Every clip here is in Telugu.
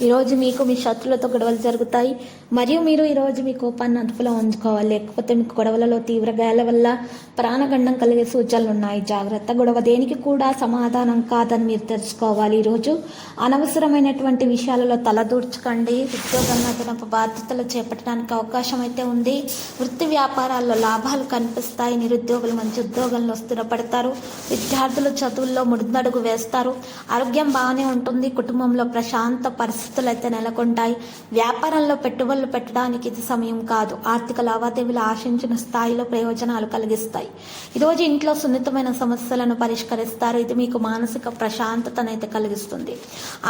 ఈరోజు మీకు మీ శత్రులతో గొడవలు జరుగుతాయి. మరియు మీరు ఈరోజు మీ కోపాన్ని అదుపులో ఉంచుకోవాలి. లేకపోతే మీకు గొడవలలో తీవ్ర గాయాల వల్ల ప్రాణగండం కలిగే సూచనలు ఉన్నాయి. జాగ్రత్త గొడవ దేనికి కూడా సమాధానం కాదని మీరు తెలుసుకోవాలి. ఈరోజు అనవసరమైనటువంటి విషయాలలో తలదూర్చకండి ఉద్యోగంలో అదనపు బాధ్యతలు చేపట్టడానికి అవకాశం అయితే ఉంది. వృత్తి వ్యాపారాల్లో లాభాలు కనిపిస్తాయి. నిరుద్యోగులు మంచి ఉద్యోగంలో స్థిరపడతారు. విద్యార్థులు చదువుల్లో ముడిదడుగు వేస్తారు. ఆరోగ్యం బాగానే ఉంటుంది. కుటుంబంలో ప్రశాంత పరిస్థితి పరిస్థితులు అయితే నెలకొంటాయి. వ్యాపారంలో పెట్టుబడులు పెట్టడానికి ఇది సమయం కాదు. ఆర్థిక లావాదేవీలు ఆశించిన స్థాయిలో ప్రయోజనాలు కలిగిస్తాయి. ఈరోజు ఇంట్లో సున్నితమైన సమస్యలను పరిష్కరిస్తారు. ఇది మీకు మానసిక ప్రశాంతతనైతే కలిగిస్తుంది.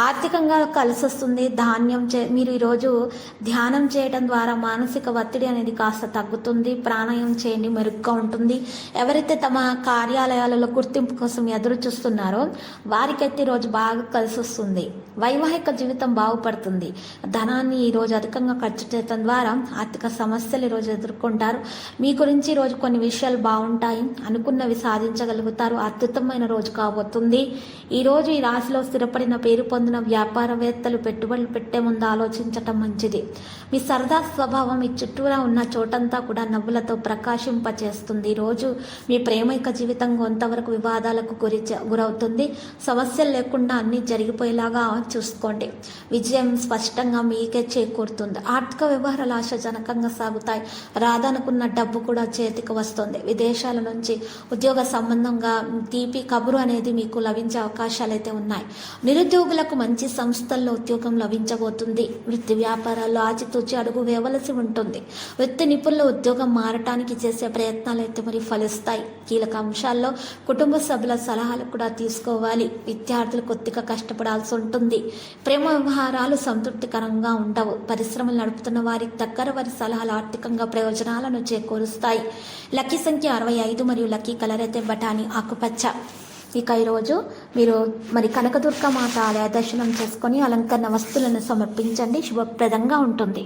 ఆర్థికంగా కలిసి వస్తుంది ధాన్యం చే మీరు ఈరోజు ధ్యానం చేయడం ద్వారా మానసిక ఒత్తిడి అనేది కాస్త తగ్గుతుంది. ప్రాణాయామం చేయండి మెరుగ్గా ఉంటుంది. ఎవరైతే తమ కార్యాలయాలలో గుర్తింపు కోసం ఎదురు చూస్తున్నారో వారికైతే ఈరోజు బాగా కలిసి వస్తుంది వైవాహిక జీవితం బాగుపడుతుంది. ధనాన్ని ఈరోజు అధికంగా ఖర్చు చేయడం ద్వారా ఆర్థిక సమస్యలు ఈరోజు ఎదుర్కొంటారు. మీ గురించి ఈరోజు కొన్ని విషయాలు బాగుంటాయి అనుకున్నవి సాధించగలుగుతారు. అద్భుతమైన రోజు కాబోతుంది. ఈరోజు ఈ రాశిలో స్థిరపడిన పేరు పొందిన వ్యాపారవేత్తలు పెట్టుబడులు పెట్టే ముందు ఆలోచించటం మంచిది. మీ సరదా స్వభావం మీ చుట్టూరా ఉన్న చోటంతా కూడా నవ్వులతో ప్రకాశింపచేస్తుంది. ఈరోజు మీ ప్రేమైక జీవితం కొంతవరకు వివాదాలకు గురి గురవుతుంది. సమస్యలు లేకుండా అన్నీ జరిగిపోయేలాగా చూసుకోండి. విజయం స్పష్టంగా మీకే చేకూరుతుంది. ఆర్థిక వ్యవహారాలు ఆశాజనకంగా సాగుతాయి. రాదనుకున్న డబ్బు కూడా చేతికి వస్తుంది. విదేశాల నుంచి ఉద్యోగ సంబంధంగా తీపి కబురు అనేది మీకు లభించే అవకాశాలు అయితే ఉన్నాయి. నిరుద్యోగులకు మంచి సంస్థల్లో ఉద్యోగం లభించబోతుంది. వృత్తి వ్యాపారాల్లో ఆచితూచి అడుగు వేయవలసి ఉంటుంది. వృత్తి నిపుణులు ఉద్యోగం మారటానికి చేసే ప్రయత్నాలు అయితే మరి ఫలిస్తాయి. కీలక అంశాల్లో కుటుంబ సభ్యుల సలహాలు కూడా తీసుకోవాలి. విద్యార్థులు కొద్దిగా కష్టపడాల్సి ఉంటుంది. ప్రేమ వ్యవహారాలు సంతృప్తికరంగా ఉండవు. పరిశ్రమలు నడుపుతున్న వారికి దగ్గర వారి సలహాలు ఆర్థికంగా ప్రయోజనాలను చేకూరుస్తాయి. లక్కీ సంఖ్య అరవై ఐదు మరియు లక్కీ కలర్ అయితే బఠానీ ఆకుపచ్చ. ఇక ఈరోజు మీరు మరి కనకదుర్గ మాత ఆలయ దర్శనం చేసుకొని అలంకరణ వస్తువులను సమర్పించండి. శుభప్రదంగా ఉంటుంది.